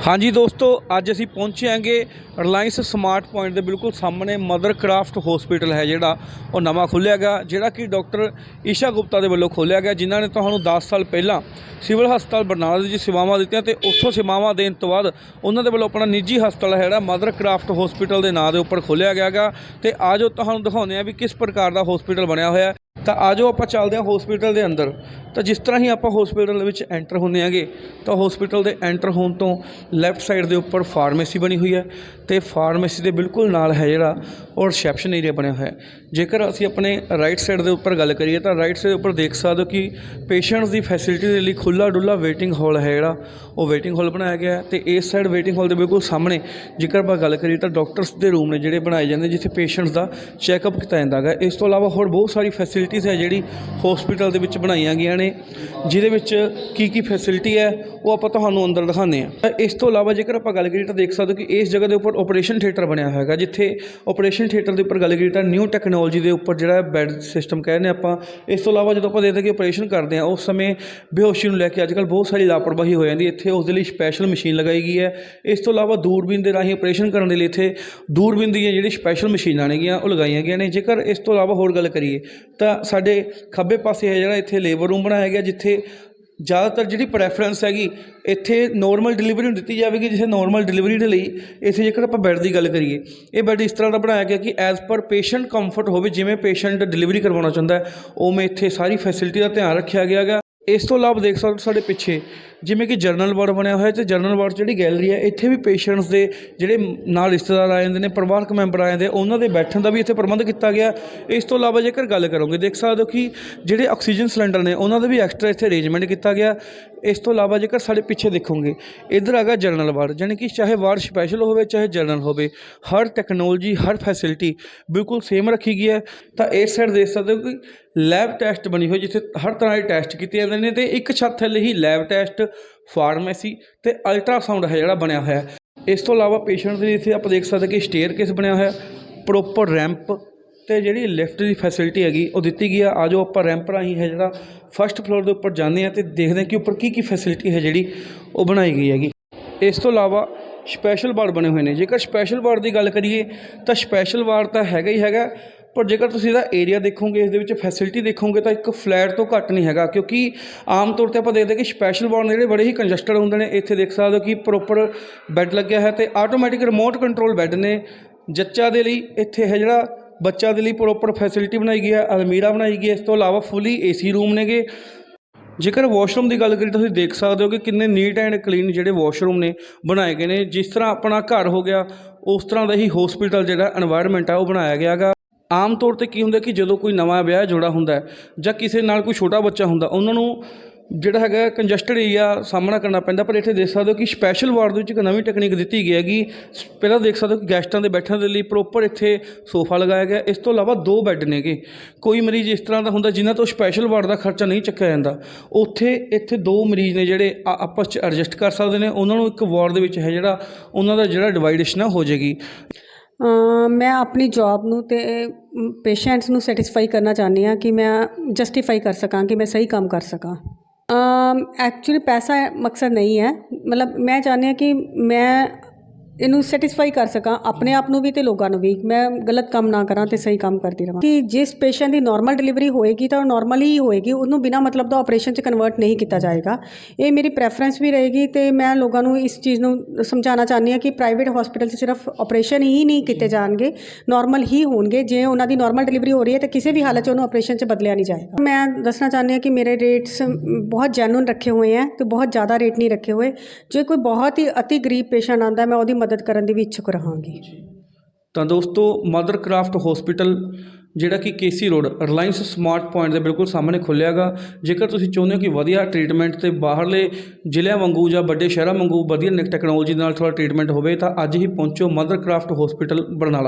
ਹਾਂਜੀ ਦੋਸਤੋ, ਅੱਜ ਅਸੀਂ ਪਹੁੰਚੇ ਹਾਂਗੇ ਰਿਲਾਇੰਸ ਸਮਾਰਟ ਪੁਆਇੰਟ ਦੇ ਬਿਲਕੁਲ ਸਾਹਮਣੇ ਮਦਰ ਕਰਾਫਟ ਹਸਪੀਟਲ ਹੈ ਜਿਹੜਾ, ਉਹ ਨਵਾਂ ਖੁੱਲ੍ਹਿਆ ਗਿਆ, ਜਿਹੜਾ ਕਿ ਡਾਕਟਰ ਈਸ਼ਾ ਗੁਪਤਾ ਦੇ ਵੱਲੋਂ ਖੋਲ੍ਹਿਆ ਗਿਆ, ਜਿਨ੍ਹਾਂ ਨੇ ਤੁਹਾਨੂੰ 10 ਸਾਲ ਪਹਿਲਾਂ ਸਿਵਲ ਹਸਪਤਾਲ ਬਰਨਾਲਾ ਦੇ ਵਿੱਚ ਸੇਵਾਵਾਂ ਦਿੱਤੀਆਂ ਤੇ ਉੱਥੋਂ ਸੇਵਾਵਾਂ ਦੇਣ ਤੋਂ ਬਾਅਦ ਉਹਨਾਂ ਦੇ ਵੱਲੋਂ ਆਪਣਾ ਨਿੱਜੀ ਹਸਪਤਾਲ ਹੈ ਜਿਹੜਾ ਮਦਰ ਕਰਾਫਟ ਹਸਪੀਟਲ ਦੇ ਨਾਂ ਦੇ ਉੱਪਰ ਖੋਲ੍ਹਿਆ ਗਿਆ ਗਾ ਤੇ ਆਜੋ ਤੁਹਾਨੂੰ ਦਿਖਾਉਂਦੇ ਹਾਂ ਵੀ ਕਿਸ ਪ੍ਰਕਾਰ ਦਾ ਹਸਪੀਟਲ ਬਣਿਆ ਹੋਇਆ ਤਾਂ ਆਜੋ ਆਪਾਂ ਚੱਲਦੇ ਹਾਂ ਹਸਪੀਟਲ ਦੇ ਅੰਦਰ। ਤਾਂ ਜਿਸ ਤਰ੍ਹਾਂ ਹੀ ਆਪਾਂ ਹਸਪੀਟਲ ਦੇ ਵਿੱਚ ਐਂਟਰ ਹੁੰਦੇ ਆਂਗੇ ਤਾਂ ਹਸਪੀਟਲ ਦੇ ਐਂਟਰ ਹੋਣ ਤੋਂ ਲੈਫਟ ਸਾਈਡ ਦੇ ਉੱਪਰ ਫਾਰਮੇਸੀ ਬਣੀ ਹੋਈ ਹੈ ਤੇ ਫਾਰਮੇਸੀ ਦੇ ਬਿਲਕੁਲ ਨਾਲ ਹੈ ਜਿਹੜਾ, ਉਹ ਰਿਸੈਪਸ਼ਨ ਏਰੀਆ ਬਣਿਆ ਹੋਇਆ ਹੈ। ਜੇਕਰ ਅਸੀਂ ਆਪਣੇ ਰਾਈਟ ਸਾਈਡ ਦੇ ਉੱਪਰ ਗੱਲ ਕਰੀਏ, ਤਾਂ ਰਾਈਟ ਸਾਈਡ ਦੇ ਉੱਪਰ ਦੇਖ ਸਕਦੇ ਹੋ ਕਿ ਪੇਸ਼ੈਂਟਸ ਦੀ ਫੈਸਿਲਿਟੀ ਦੇ ਲਈ ਖੁੱਲਾ ਡੁੱਲਾ ਵੇਟਿੰਗ ਹਾਲ ਹੈ ਜਿਹੜਾ, ਉਹ ਵੇਟਿੰਗ ਹਾਲ ਬਣਾਇਆ ਗਿਆ ਹੈ ਤੇ ਇਸ ਸਾਈਡ ਵੇਟਿੰਗ ਹਾਲ ਦੇ ਬਿਲਕੁਲ ਸਾਹਮਣੇ, ਜੇਕਰ ਆਪਾਂ ਗੱਲ ਕਰੀਏ ਤਾਂ ਡਾਕਟਰਸ ਦੇ ਰੂਮ ਨੇ ਜਿਹੜੇ ਬਣਾਏ ਜਾਂਦੇ ਜਿੱਥੇ ਪੇਸ਼ੈਂਟਸ ਦਾ ਚੈੱਕਅਪ ਕੀਤਾ ਜਾਂਦਾ ਹੈਗਾ। ਇਸ ਤੋਂ ਇਲਾਵਾ ਹੋਰ ਬਹੁਤ ਸਾਰੀ ਫੈਸਿਲਿਟੀਜ਼ ਹੈ ਜਿਹੜੀ ਹਸਪੀਟਲ ਦੇ ਵਿੱਚ ਬਣਾਈਆਂ ਗਈਆਂ ਨੇ, ਜਿਹਦੇ ਵਿੱਚ ਕੀ ਕੀ ਫੈਸਿਲਿਟੀ ਹੈ, ਉਹ ਆਪਾਂ ਤੁਹਾਨੂੰ ਅੰਦਰ ਦਿਖਾਉਂਦੇ ਹਾਂ। ਇਸ ਤੋਂ ਇਲਾਵਾ ਜੇਕਰ ਆਪਾਂ ਗੱਲ ਕਰੀਏ ਤਾਂ ਦੇਖ ਸਕਦੇ ਹੋ ਕਿ ਇਸ ਜਗ੍ਹਾ ਦੇ ਉੱਪਰ ਆਪਰੇਸ਼ਨ ਥੀਏਟਰ ਬਣਿਆ ਹੋਇਆ ਹੈਗਾ, ਜਿੱਥੇ ਆਪਰੇਸ਼ਨ ਥੀਏਟਰ ਦੇ ਉੱਪਰ ਗੱਲ ਕਰੀਏ ਤਾਂ ਨਿਊ ਟੈਕਨੋਲੋਜੀ ਦੇ ਉੱਪਰ ਜਿਹੜਾ ਬੈੱਡ ਸਿਸਟਮ ਕਹਿੰਦੇ ਆਪਾਂ, ਇਸ ਤੋਂ ਇਲਾਵਾ ਜਦੋਂ ਆਪਾਂ ਦੇਖਦੇ ਕਿ ਆਪਰੇਸ਼ਨ ਕਰਦੇ ਹਾਂ, ਉਸ ਸਮੇਂ ਬੇਹੋਸ਼ੀ ਨੂੰ ਲੈ ਕੇ ਅੱਜਕੱਲ੍ਹ ਬਹੁਤ ਸਾਰੀ ਲਾਪਰਵਾਹੀ ਹੋ ਜਾਂਦੀ ਇੱਥੇ ਉਸ ਦੇ ਲਈ ਸਪੈਸ਼ਲ ਮਸ਼ੀਨ ਲਗਾਈ ਗਈ ਹੈ। ਇਸ ਤੋਂ ਇਲਾਵਾ ਦੂਰਬੀਨ ਦੇ ਰਾਹੀਂ ਆਪਰੇਸ਼ਨ ਕਰਨ ਦੇ ਲਈ ਇੱਥੇ ਦੂਰਬੀਨ ਦੀਆਂ ਜਿਹੜੀ ਸਪੈਸ਼ਲ ਮਸ਼ੀਨਾਂ ਨੇਗੀਆਂ ਉਹ ਲਗਾਈਆਂ ਗਈਆਂ ਨੇ। ਜੇਕਰ ਇਸ ਤੋਂ ਇਲਾਵਾ ਹੋਰ ਗੱਲ ਕਰੀਏ ਤਾਂ ਸਾਡੇ ਖੱਬੇ ਪਾਸੇ ਹੈ ਜਿਹੜਾ ਇੱਥੇ ਲੇਬਰ ਰੂਮ ਬਣਾਇਆ ਗਿਆ, ਜਿੱਥੇ ਜ਼ਿਆਦਾਤਰ ਜਿਹੜੀ ਪ੍ਰੈਫਰੈਂਸ ਹੈਗੀ, ਇੱਥੇ ਨੋਰਮਲ ਡਿਲੀਵਰੀ ਨੂੰ ਦਿੱਤੀ ਜਾਵੇਗੀ, ਜਿੱਥੇ ਨੋਰਮਲ ਡਿਲੀਵਰੀ ਦੇ ਲਈ ਇੱਥੇ ਜੇਕਰ ਆਪਾਂ ਬੈੱਡ ਦੀ ਗੱਲ ਕਰੀਏ, ਇਹ ਬੈੱਡ ਇਸ ਤਰ੍ਹਾਂ ਦਾ ਬਣਾਇਆ ਗਿਆ ਕਿ ਐਜ਼ ਪਰ ਪੇਸ਼ੈਂਟ ਕੰਫਰਟ ਹੋਵੇ, ਜਿਵੇਂ ਪੇਸ਼ੈਂਟ ਡਿਲੀਵਰੀ ਕਰਵਾਉਣਾ ਚਾਹੁੰਦਾ ਹੈ, ਉਵੇਂ ਇੱਥੇ ਸਾਰੀ ਫੈਸਿਲਿਟੀ ਦਾ ਧਿਆਨ ਰੱਖਿਆ ਗਿਆ ਗਾ ਇਸ ਤੋਂ ਇਲਾਵਾ ਦੇਖ ਸਕਦੇ ਹੋ ਸਾਡੇ ਪਿੱਛੇ, ਜਿਵੇਂ ਕਿ ਜਰਨਲ ਵਾਰਡ ਬਣਿਆ ਹੋਇਆ ਤੇ ਜਰਨਲ ਵਾਰਡ 'ਚ ਜਿਹੜੀ ਗੈਲਰੀ ਹੈ, ਇੱਥੇ ਵੀ ਪੇਸ਼ੈਂਟਸ ਦੇ ਜਿਹੜੇ ਨਾਲ ਰਿਸ਼ਤੇਦਾਰ ਆ ਜਾਂਦੇ ਨੇ, ਪਰਿਵਾਰਕ ਮੈਂਬਰ ਆ ਜਾਂਦੇ ਉਹਨਾਂ ਦੇ ਬੈਠਣ ਦਾ ਵੀ ਇੱਥੇ ਪ੍ਰਬੰਧ ਕੀਤਾ ਗਿਆ। ਇਸ ਤੋਂ ਇਲਾਵਾ ਜੇਕਰ ਗੱਲ ਕਰੋਗੇ, ਦੇਖ ਸਕਦੇ ਹੋ ਕਿ ਜਿਹੜੇ ਆਕਸੀਜਨ ਸਿਲੰਡਰ ਨੇ, ਉਹਨਾਂ ਦਾ ਵੀ ਐਕਸਟਰਾ ਇੱਥੇ ਅਰੇਂਜਮੈਂਟ ਕੀਤਾ ਗਿਆ। ਇਸ ਤੋਂ ਇਲਾਵਾ ਜੇਕਰ ਸਾਡੇ ਪਿੱਛੇ ਦੇਖੋਗੇ, ਇੱਧਰ ਹੈਗਾ ਜਨਰਲ ਵਾਰਡ ਯਾਨੀ ਕਿ ਚਾਹੇ ਵਾਰਡ ਸਪੈਸ਼ਲ ਹੋਵੇ, ਚਾਹੇ ਜਨਰਲ ਹੋਵੇ, ਹਰ ਟੈਕਨੋਲੋਜੀ ਹਰ ਫੈਸਿਲਿਟੀ ਬਿਲਕੁਲ ਸੇਮ ਰੱਖੀ ਗਈ ਹੈ। ਤਾਂ ਇਸ ਸਾਈਡ ਦੇਖ ਸਕਦੇ ਹੋ ਕਿ ਲੈਬ ਟੈਸਟ ਬਣੀ ਹੋਈ, ਜਿੱਥੇ ਹਰ ਤਰ੍ਹਾਂ ਦੇ ਟੈਸਟ ਕੀਤੇ ਜਾਂਦੇ ਨੇ ਤੇ ਇੱਕ ਛੱਤ ਥੱਲੇ ਹੀ ਲੈਬ ਟੈਸਟ ਫਾਰਮੇਸੀ ਤੇ ਅਲਟਰਾਸਾਊਂਡ ਹੈ ਜਿਹੜਾ ਬਣਿਆ ਹੋਇਆ। ਇਸ ਤੋਂ ਇਲਾਵਾ ਪੇਸ਼ੈਂਟ ਦੇ ਇੱਥੇ ਆਪਾਂ ਦੇਖ ਸਕਦੇ ਕਿ ਸਟੇਅਰ ਕੇਸ ਬਣਿਆ ਹੋਇਆ ਪ੍ਰੋਪਰ ਰੈਂਪ ਤੇ ਜਿਹੜੀ ਲਿਫਟ ਦੀ ਫੈਸਿਲਿਟੀ ਹੈਗੀ, ਉਹ ਦਿੱਤੀ ਗਈ ਆ। ਆਜੋ ਆਪਾਂ ਰੈਂਪ ਰਾਹੀਂ ਹੈ ਜਿਹੜਾ ਫਸਟ ਫਲੋਰ ਦੇ ਉੱਪਰ ਜਾਂਦੇ ਆ ਤੇ ਦੇਖਦੇ ਹਾਂ ਕਿ ਉੱਪਰ ਕੀ ਕੀ ਫੈਸਿਲਿਟੀ ਹੈ ਜਿਹੜੀ ਉਹ ਬਣਾਈ ਗਈ ਹੈਗੀ। ਇਸ ਤੋਂ ਇਲਾਵਾ ਸਪੈਸ਼ਲ ਵਾਰਡ ਬਣੇ ਹੋਏ ਨੇ। ਜੇਕਰ ਸਪੈਸ਼ਲ ਵਾਰਡ ਦੀ ਗੱਲ ਕਰੀਏ, ਤਾਂ ਸਪੈਸ਼ਲ ਵਾਰਡ ਤਾਂ ਹੈਗਾ ਹੀ ਹੈਗਾ, ਪਰ ਜੇਕਰ ਤੁਸੀਂ ਇਹਦਾ ਏਰੀਆ ਦੇਖੋਗੇ, ਇਸ ਦੇ ਵਿੱਚ ਫੈਸਿਲਿਟੀ ਦੇਖੋਗੇ, ਤਾਂ ਇੱਕ ਫਲੈਟ ਤੋਂ ਘੱਟ ਨਹੀਂ ਹੈਗਾ। ਕਿਉਂਕਿ ਆਮ ਤੌਰ ਤੇ ਆਪਾਂ ਦੇਖਦੇ ਕਿ ਸਪੈਸ਼ਲ ਵਾਰਡ ਨੇ ਜਿਹੜੇ ਬੜੇ ਹੀ ਕੰਜਸਟਡ ਹੁੰਦੇ ਨੇ। ਇੱਥੇ ਦੇਖ ਸਕਦੇ ਹੋ ਕਿ ਪ੍ਰੋਪਰ ਬੈੱਡ ਲੱਗਿਆ ਹੈ ਤੇ ਆਟੋਮੈਟਿਕ ਰਿਮੋਟ ਕੰਟਰੋਲ ਬੈੱਡ ਨੇ ਜੱਚਾ ਦੇ ਲਈ ਇੱਥੇ ਹੈ ਜਿਹੜਾ ਬੱਚਿਆਂ ਦੇ ਲਈ ਪ੍ਰੋਪਰ ਫੈਸਿਲਿਟੀ ਬਣਾਈ ਗਈ ਹੈ, ਅਲਮੀਰਾ ਬਣਾਈ ਗਈ ਹੈ। ਇਸ ਤੋਂ ਇਲਾਵਾ ਫੁੱਲੀ ਏਸੀ ਰੂਮ ਨੇਗੇ। ਜੇਕਰ ਵਾਸ਼ਰੂਮ ਦੀ ਗੱਲ ਕਰੀ ਤੁਸੀਂ ਦੇਖ ਸਕਦੇ ਹੋ ਕਿ ਕਿੰਨੇ ਨੀਟ ਐਂਡ ਕਲੀਨ ਜਿਹੜੇ ਵਾਸ਼ਰੂਮ ਨੇ ਬਣਾਏ ਗਏ ਨੇ। ਜਿਸ ਤਰ੍ਹਾਂ ਆਪਣਾ ਘਰ ਹੋ ਗਿਆ, ਉਸ ਤਰ੍ਹਾਂ ਦਾ ਹੀ ਹਸਪੀਟਲ ਜਿਹੜਾ এনवायरमेंट ਆ, ਉਹ ਬਣਾਇਆ ਗਿਆ ਹੈਗਾ। ਆਮ ਤੌਰ ਤੇ ਕੀ ਹੁੰਦਾ ਕਿ ਜਦੋਂ ਕੋਈ ਨਵਾਂ ਵਿਆਹ ਜੋੜਾ ਹੁੰਦਾ ਜਾਂ ਕਿਸੇ ਨਾਲ ਕੋਈ ਛੋਟਾ ਬੱਚਾ ਹੁੰਦਾ, ਉਹਨਾਂ ਨੂੰ ਜਿਹੜਾ ਹੈਗਾ ਕੰਜਸਟਡ ਏਰੀਆ ਸਾਹਮਣਾ ਕਰਨਾ ਪੈਂਦਾ, ਪਰ ਇੱਥੇ ਦੇਖ ਸਕਦੇ ਹੋ ਕਿ ਸਪੈਸ਼ਲ ਵਾਰਡ ਦੇ ਵਿੱਚ ਇੱਕ ਨਵੀਂ ਟੈਕਨੀਕ ਦਿੱਤੀ ਗਈ ਹੈਗੀ। ਸ- ਪਹਿਲਾਂ ਦੇਖ ਸਕਦੇ ਹੋ ਕਿ ਗੈਸਟਾਂ ਦੇ ਬੈਠਣ ਦੇ ਲਈ ਪ੍ਰੋਪਰ ਇੱਥੇ ਸੋਫਾ ਲਗਾਇਆ ਗਿਆ। ਇਸ ਤੋਂ ਇਲਾਵਾ ਦੋ ਬੈੱਡ ਨੇਗੇ। ਕੋਈ ਮਰੀਜ਼ ਇਸ ਤਰ੍ਹਾਂ ਦਾ ਹੁੰਦਾ ਜਿਨ੍ਹਾਂ ਤੋਂ ਸਪੈਸ਼ਲ ਵਾਰਡ ਦਾ ਖਰਚਾ ਨਹੀਂ ਚੱਕਿਆ ਜਾਂਦਾ। ਉੱਥੇ, ਇੱਥੇ ਦੋ ਮਰੀਜ਼ ਨੇ ਜਿਹੜੇ ਆਪਸ 'ਚ ਐਡਜਸਟ ਕਰ ਸਕਦੇ ਨੇ। ਉਹਨਾਂ ਨੂੰ ਇੱਕ ਵਾਰਡ ਦੇ ਵਿੱਚ ਹੈ ਜਿਹੜਾ, ਉਹਨਾਂ ਦਾ ਜਿਹੜਾ ਡਿਵਾਈਡੇਸ਼ਨ ਹੋ ਜਾਏਗੀ। ਮੈਂ ਆਪਣੀ ਜੌਬ ਨੂੰ ਤੇ ਪੇਸ਼ੈਂਟਸ ਨੂੰ ਸੈਟੀਸਫਾਈ ਕਰਨਾ ਚਾਹੁੰਦੀ ਹਾਂ ਕਿ ਮੈਂ ਜਸਟੀਫਾਈ ਕਰ ਸਕਾਂ, ਕਿ ਮੈਂ ਸਹੀ ਕੰਮ ਕਰ ਸਕਾਂ। ਐਕਚੁਅਲੀ ਪੈਸਾ ਮਕਸਦ ਨਹੀਂ ਹੈ। ਮਤਲਬ ਮੈਂ ਚਾਹੁੰਦੀ ਹਾਂ ਕਿ ਮੈਂ ਇਹਨੂੰ ਸੈਟੀਸਫਾਈ ਕਰ ਸਕਾਂ, ਆਪਣੇ ਆਪ ਨੂੰ ਵੀ ਤੇ ਲੋਕਾਂ ਨੂੰ ਵੀ। ਮੈਂ ਗਲਤ ਕੰਮ ਨਾ ਕਰਾਂ ਤੇ ਸਹੀ ਕੰਮ ਕਰਦੀ ਰਹਾਂ ਕਿ ਜਿਸ ਪੇਸ਼ੈਂਟ ਦੀ ਨਾਰਮਲ ਡਿਲੀਵਰੀ ਹੋਏਗੀ ਤਾਂ ਉਹ ਨਾਰਮਲ ਹੀ ਹੋਏਗੀ, ਉਹਨੂੰ ਬਿਨਾ ਮਤਲਬ ਦਾ ਆਪਰੇਸ਼ਨ 'ਚ ਕਨਵਰਟ ਨਹੀਂ ਕੀਤਾ ਜਾਏਗਾ। ਇਹ ਮੇਰੀ ਪ੍ਰੈਫਰੈਂਸ ਵੀ ਰਹੇਗੀ ਤੇ ਮੈਂ ਲੋਕਾਂ ਨੂੰ ਇਸ ਚੀਜ਼ ਨੂੰ ਸਮਝਾਉਣਾ ਚਾਹੁੰਦੀ ਹਾਂ ਕਿ ਪ੍ਰਾਈਵੇਟ ਹਸਪੀਟਲ 'ਚ ਸਿਰਫ ਆਪਰੇਸ਼ਨ ਹੀ ਨਹੀਂ ਕੀਤੇ ਜਾਣਗੇ ਨਾਰਮਲ ਹੀ ਹੋਣਗੇ। ਜੇ ਉਹਨਾਂ ਦੀ ਨਾਰਮਲ ਡਿਲੀਵਰੀ ਹੋ ਰਹੀ ਹੈ ਤਾਂ ਕਿਸੇ ਵੀ ਹਾਲਤ 'ਚ ਉਹਨੂੰ ਆਪਰੇਸ਼ਨ 'ਚ ਬਦਲਿਆ ਨਹੀਂ ਜਾਏਗਾ। ਮੈਂ ਦੱਸਣਾ ਚਾਹੁੰਦੀ ਹਾਂ ਕਿ ਮੇਰੇ ਰੇਟਸ ਬਹੁਤ ਜੈਨੂਨ ਰੱਖੇ ਹੋਏ ਹੈ ਤੇ ਬਹੁਤ ਜ਼ਿਆਦਾ ਰੇਟ ਨਹੀਂ ਰੱਖੇ ਹੋਏ। ਜੇ ਕੋਈ ਬਹੁਤ ਹੀ ਅਤੀ ਗਰੀਬ ਪੇਸ਼ੈਂਟ ਆਉਂਦਾ ਮੈਂ ਉਹਦੀ ਮਦਦ ਕਰਨ ਦੀ ਵੀ ਇੱਛੁਕ ਰਹਾਂਗੀ। ਤਾਂ ਦੋਸਤੋ ਮਦਰ ਕਰਾਫਟ ਹਸਪੀਟਲ ਜਿਹੜਾ ਕਿ KC road Reliance smart point ਦੇ ਬਿਲਕੁਲ ਸਾਹਮਣੇ ਖੁੱਲਿਆਗਾ ਜੇਕਰ ਤੁਸੀਂ ਚਾਹੁੰਦੇ ਹੋ ਕਿ ਵਧੀਆ ਟ੍ਰੀਟਮੈਂਟ ਤੇ ਬਾਹਰਲੇ ਜ਼ਿਲ੍ਹਿਆਂ ਵਾਂਗੂ ਜਾਂ ਵੱਡੇ ਸ਼ਹਿਰਾਂ ਵਾਂਗੂ ਵਧੀਆ ਟੈਕਨੋਲੋਜੀ ਨਾਲ ਥੋੜਾ ਟ੍ਰੀਟਮੈਂਟ ਹੋਵੇ, ਤਾਂ ਅੱਜ ਹੀ ਪਹੁੰਚੋ ਮਦਰ ਕਰਾਫਟ ਹਸਪੀਟਲ ਬਰਨਾਲਾ